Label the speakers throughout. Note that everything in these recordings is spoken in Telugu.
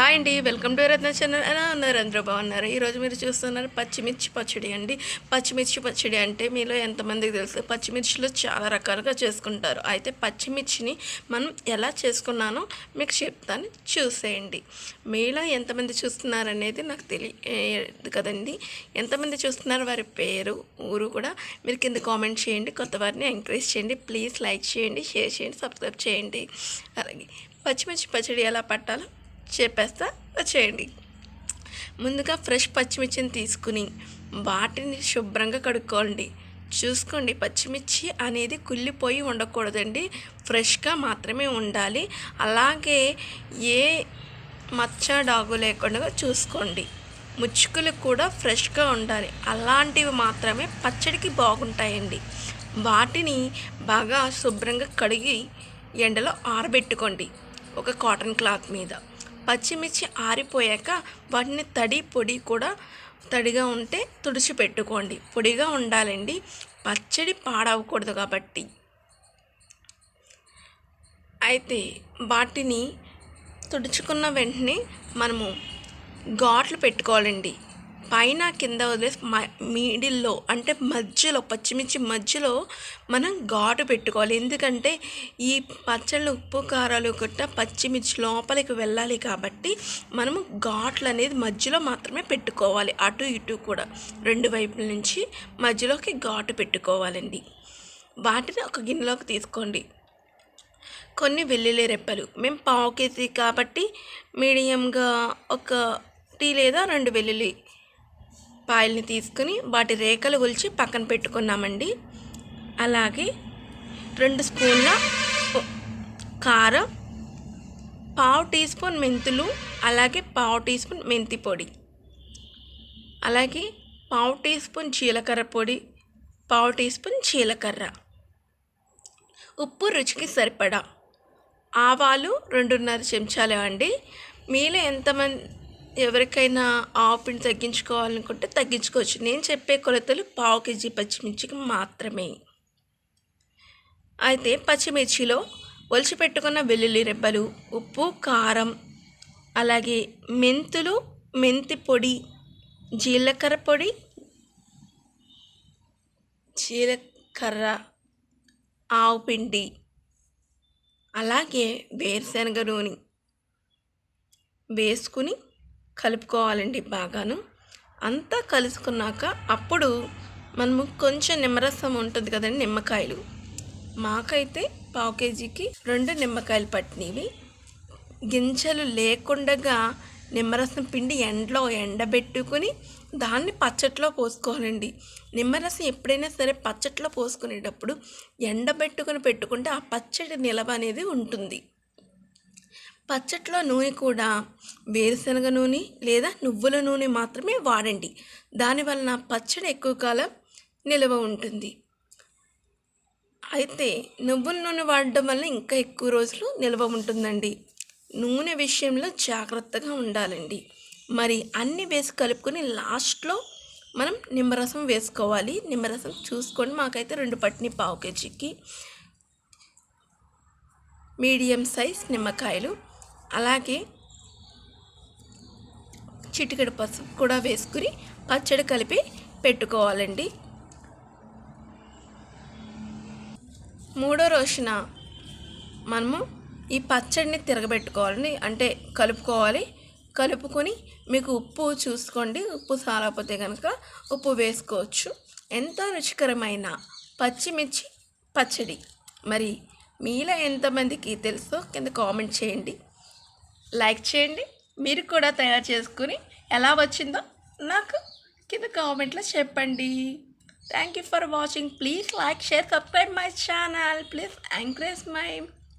Speaker 1: హాయ్ అండి వెల్కమ్ టు రత్న ఛానల్ ఎలా ఉన్నారు అందరూ? బాగున్నారు? ఈరోజు మీరు చూస్తున్నారు పచ్చిమిర్చి పచ్చడి అండి. పచ్చిమిర్చి పచ్చడి అంటే మీలో ఎంతమందికి తెలుసు? పచ్చిమిర్చిలో చాలా రకాలుగా చేసుకుంటారు. అయితే పచ్చిమిర్చిని మనం ఎలా చేసుకున్నానో మీకు చెప్తాను. చూసేయండి. మీలో ఎంతమంది చూస్తున్నారు అనేది నాకు తెలియదు కదండి. ఎంతమంది చూస్తున్నారు వారి పేరు ఊరు కూడా మీరు కింద కామెంట్ చేయండి. కొత్త వారిని ఎంకరేజ్ చేయండి. ప్లీజ్ లైక్ చేయండి షేర్ చేయండి సబ్స్క్రైబ్ చేయండి. అలాగే పచ్చిమిర్చి పచ్చడి ఎలా పట్టాలో చెప్పేస్తా వచ్చేయండి. ముందుగా ఫ్రెష్ పచ్చిమిర్చిని తీసుకుని వాటిని శుభ్రంగా కడుక్కోండి. చూసుకోండి పచ్చిమిర్చి అనేది కుళ్ళిపోయి ఉండకూడదండి. ఫ్రెష్గా మాత్రమే ఉండాలి. అలాగే ఏ మచ్చ డాగు లేకుండా చూసుకోండి. ముచ్చుకులు కూడా ఫ్రెష్గా ఉండాలి. అలాంటివి మాత్రమే పచ్చడికి బాగుంటాయండి. వాటిని బాగా శుభ్రంగా కడిగి ఎండలో ఆరబెట్టుకోండి. ఒక కాటన్ క్లాత్ మీద. పచ్చిమిర్చి ఆరిపోయాక వాటిని తడి పొడి కూడా తడిగా ఉంటే తుడిచి పెట్టుకోండి పొడిగా ఉండాలండి. పచ్చడి పాడవకూడదు కాబట్టి. అయితే వాటిని తుడుచుకున్న వెంటనే మనము ఘాట్లు పెట్టుకోవాలండి. పైన కింద వదిలేసి మిడిల్లో అంటే మధ్యలో పచ్చిమిర్చి మధ్యలో మనం ఘాటు పెట్టుకోవాలి. ఎందుకంటే ఈ పచ్చళ్ళు ఉప్పు కారాలు గట్ట పచ్చిమిర్చి లోపలికి వెళ్ళాలి కాబట్టి మనము ఘాట్లు అనేది మధ్యలో మాత్రమే పెట్టుకోవాలి. అటు ఇటు కూడా రెండు వైపుల నుంచి మధ్యలోకి ఘాటు పెట్టుకోవాలండి. వాటిని ఒక గిన్నెలోకి తీసుకోండి. కొన్ని వెల్లుల్లి రెప్పలు. మేము పావు కేజీ కాబట్టి మీడియంగా ఒక టీ లేదా రెండు వెల్లుల్లి పాయల్ని తీసుకుని వాటి రేఖలు ఒలిచి పక్కన పెట్టుకున్నామండి. అలాగే రెండు స్పూన్ల కారం పావు టీ స్పూన్ మెంతులు అలాగే పావు టీ స్పూన్ మెంతి పొడి. అలాగే పావు టీ స్పూన్ జీలకర్ర పొడి పావు టీ స్పూన్ జీలకర్ర. ఉప్పు రుచికి సరిపడా. ఆవాలు రెండున్నర చెంచాలు అండి. మీలో ఎంతమంది ఎవరికైనా ఆవు తగ్గించుకోవాలనుకుంటే తగ్గించుకోవచ్చు. నేను చెప్పే కొలతలు పావు కేజీ పచ్చిమిర్చికి మాత్రమే. అయితే పచ్చిమిర్చిలో ఒలిచి పెట్టుకున్న వెల్లుల్లి రెబ్బలు ఉప్పు కారం అలాగే మెంతులు మెంతి పొడి జీలకర్ర పొడి జీలకర్ర ఆవు పిండి అలాగే వేరుశనగ నూనె వేసుకుని కలుపుకోవాలండి బాగాను. అంతా కలుసుకున్నాక అప్పుడు మనము కొంచెం నిమ్మరసం ఉంటుంది కదండి నిమ్మకాయలు. మాకైతే పావు కేజీకి రెండు నిమ్మకాయలు పట్టినవి గింజలు లేకుండా నిమ్మరసం పిండి ఎండలో ఎండబెట్టుకుని దాన్ని పచ్చట్లో పోసుకోవాలండి. నిమ్మరసం ఎప్పుడైనా సరే పచ్చట్లో పోసుకునేటప్పుడు ఎండబెట్టుకుని పెట్టుకుంటే ఆ పచ్చడి నిలవ అనేది ఉంటుంది. పచ్చట్లో నూనె కూడా వేరుశనగ నూనె లేదా నువ్వుల నూనె మాత్రమే వాడండి. దానివలన పచ్చడి ఎక్కువ కాలం నిల్వ ఉంటుంది. అయితే నువ్వుల నూనె వాడడం వల్ల ఇంకా ఎక్కువ రోజులు నిల్వ ఉంటుందండి. నూనె విషయంలో జాగ్రత్తగా ఉండాలండి. మరి అన్నీ వేసి కలుపుకొని లాస్ట్లో మనం నిమ్మరసం వేసుకోవాలి. నిమ్మరసం చూసుకొని మాకైతే రెండు పట్టిని పావు కేజీకి మీడియం సైజ్ నిమ్మకాయలు అలాగే చిటికెడు పసుపు కూడా వేసుకుని పచ్చడి కలిపి పెట్టుకోవాలండి. మూడో రోజున మనము ఈ పచ్చడిని తిరగబెట్టుకోవాలండి. అంటే కలుపుకోవాలి. కలుపుకొని మీకు ఉప్పు చూసుకోండి. ఉప్పు సారపోతే కనుక ఉప్పు వేసుకోవచ్చు. ఎంతో రుచికరమైన పచ్చిమిర్చి పచ్చడి. మరి మీలో ఎంతమందికి తెలుసో కింద కామెంట్ చేయండి. లైక్ చేయండి. మీరు కూడా తయారు చేసుకుని ఎలా వచ్చిందో నాకు కింద కామెంట్లో చెప్పండి. Thank you for watching please like share subscribe my channel please encourage my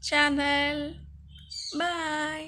Speaker 1: channel bye